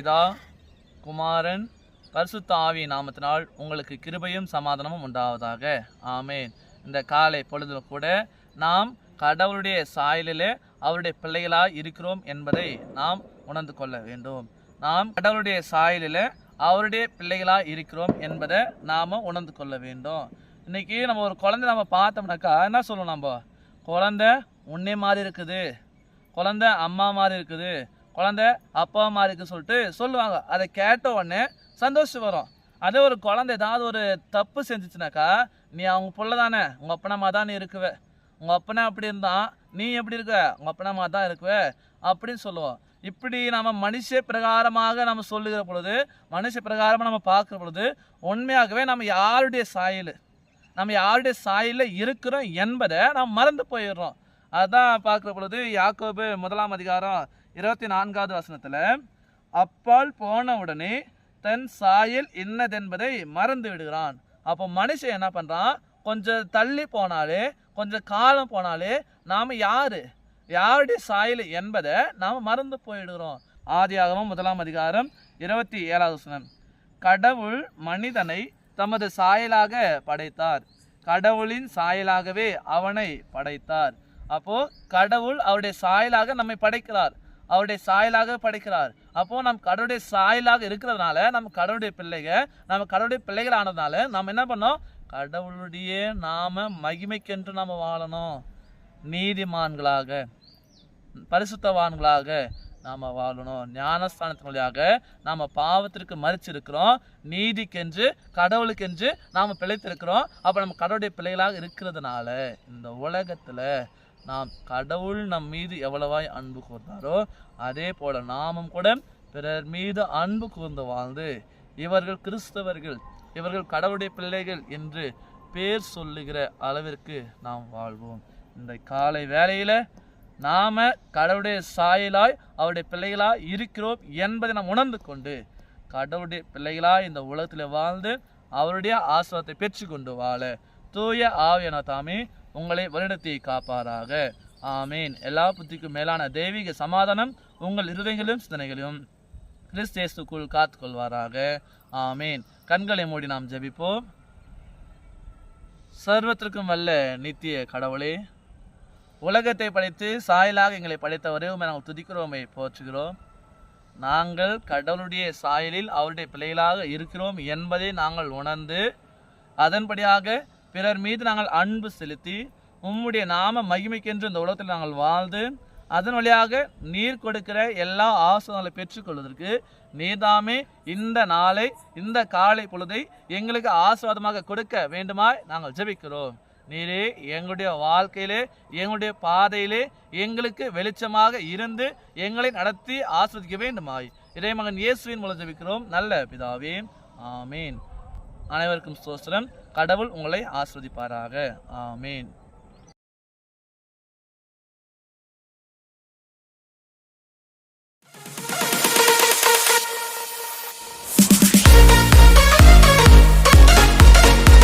பிதா குமாரன் பரிசுத்த ஆவிய நாமத்தினால் உங்களுக்கு கிருபையும் சமாதானமும் உண்டாவதாக. ஆமேன். இந்த காலை பொழுதில் கூட நாம் கடவுளுடைய சாயலிலே அவருடைய பிள்ளைகளாக இருக்கிறோம் என்பதை நாம் உணர்ந்து கொள்ள வேண்டும். நாம் கடவுளுடைய சாயலில் அவருடைய பிள்ளைகளாக இருக்கிறோம் என்பதை நாம் உணர்ந்து கொள்ள வேண்டும். இன்னைக்கு நம்ம ஒரு குழந்தை நம்ம பார்த்தோம்னாக்கா என்ன சொல்லுவோம் நம்ம? குழந்தை உன்னை மாதிரி இருக்குது. குழந்தை அம்மா மாதிரி இருக்குது. குழந்தை அப்பா அம்மா இருக்குன்னு சொல்லிட்டு சொல்லுவாங்க. அதை கேட்ட உடனே சந்தோஷம் வரும். அதே ஒரு குழந்தை ஏதாவது ஒரு தப்பு செஞ்சிச்சுனாக்கா நீ அவங்க புள்ள தானே உங்கள் அப்பனம்மா தான் நீ இருக்குவ. உங்கள் அப்பனா அப்படி இருந்தான் நீ எப்படி இருக்க? உங்கள் அப்பனம்மா தான் இருக்குவ. அப்படின்னு சொல்லுவோம். இப்படி நம்ம மனுஷ பிரகாரமாக நம்ம சொல்லுகிற பொழுது மனுஷ பிரகாரமாக நம்ம பார்க்குற பொழுது உண்மையாகவே நம்ம யாருடைய சாயல்? நம்ம யாருடைய சாயலில் இருக்கிறோம் என்பதை நம்ம மறந்து போயிடுறோம். அதான் பார்க்குற பொழுது யாக்கோபு முதலாம் அதிகாரம் இருபத்தி நான்காவது வசனத்தில் அப்பால் போன உடனே தன் சாயல் என்னதென்பதை மறந்து விடுகிறான். அப்போ மனுஷன் என்ன பண்ணுறான் கொஞ்சம் தள்ளி போனாலே கொஞ்சம் காலம் போனாலே நாம் யார்? யாருடைய சாயல் என்பதை நாம் மறந்து போயிடுகிறோம். ஆதியாகவும் முதலாம் அதிகாரம் இருபத்தி ஏழாவது வசனம். கடவுள் மனிதனை தமது சாயலாக படைத்தார். கடவுளின் சாயலாகவே அவனை படைத்தார். அப்போ கடவுள் அவருடைய சாயலாக நம்மை படைக்கிறார். அவருடைய சாயலாக படைக்கிறார். அப்போ நம் கடவுளுடைய சாயலாக இருக்கிறதுனால நம்ம கடவுளுடைய பிள்ளைங்க நம்ம கடவுளுடைய பிள்ளைகள் ஆனதுனால நம்ம என்ன பண்ணோம்? கடவுளுடைய நாம மகிமைக்கென்று நாம் வாழணும். நீதிமான்களாக பரிசுத்தவான்களாக நாம் வாழணும். ஞானஸ்தானத்தின் வழியாக நாம் பாவத்திற்கு மறிச்சிருக்கிறோம். நீதிக்கென்று கடவுளுக்கென்று நாம் பிழைத்திருக்கிறோம். அப்போ நம்ம கடவுளுடைய பிள்ளைகளாக இருக்கிறதுனால இந்த உலகத்தில் நாம் கடவுள் நம் மீது எவ்வளவாய் அன்பு கூர்ந்தாரோ அதே போல நாமும் கூட பிறர் மீது அன்பு கூர்ந்து வாழ்ந்து இவர்கள் கிறிஸ்தவர்கள் இவர்கள் கடவுளுடைய பிள்ளைகள் என்று பேர் சொல்லுகிற அளவிற்கு நாம் வாழ்வோம். இந்த காலை வேளையில் நாம கடவுளுடைய சாயலாய் அவருடைய பிள்ளைகளாய் இருக்கிறோம் என்பதை நாம் உணர்ந்து கொண்டு கடவுளுடைய பிள்ளைகளாய் இந்த உலகத்தில் வாழ்ந்து அவருடைய ஆசிரத்தை பெற்றுக்கொண்டு வாழ. தூய ஆவியன தாமே உங்களை வருடத்தை காப்பாராக. ஆமீன். எல்லா புத்திக்கும் மேலான தெய்வீக சமாதானம் உங்கள் இருதயங்களிலும் சிந்தனைகளையும் கிறிஸ்தேசுக்குள் காத்துக்கொள்வாராக. ஆமீன். கண்களை மூடி நாம் ஜெபிப்போம். சர்வத்திற்கும் வல்ல நித்திய கடவுளே உலகத்தை படைத்து சாயலாக எங்களை படைத்தவரே உண்மை நாங்கள் துதிக்கிறோமை போற்றுகிறோம். நாங்கள் கடவுளுடைய சாயலில் அவருடைய பிள்ளைகளாக இருக்கிறோம் என்பதை நாங்கள் உணர்ந்து அதன்படியாக பிறர் மீது நாங்கள் அன்பு செலுத்தி உம்முடைய நாம மகிமைக்கென்று இந்த உலகத்தில் நாங்கள் வாழ்ந்து அதன் வழியாக நீர் கொடுக்கிற எல்லா ஆசனங்களை பெற்றுக்கொள்வதற்கு நீதாமே இந்த நாளை இந்த காலை பொழுதை எங்களுக்கு ஆசீர்வாதமாக கொடுக்க வேண்டுமாய் நாங்கள் ஜெபிக்கிறோம். நீரே எங்களுடைய வாழ்க்கையிலே எங்களுடைய பாதையிலே எங்களுக்கு வெளிச்சமாக இருந்து எங்களை நடத்தி ஆஸ்வதிக்க வேண்டுமாய். இறைமகன் இயேசுவின் மூலம் ஜெபிக்கிறோம். நல்ல பிதாவே ஆமீன். அனைவருக்கும் சோஸ்திரம் கடவுள் உங்களை ஆஸ்வதிப்பாராக. ஆமீன்.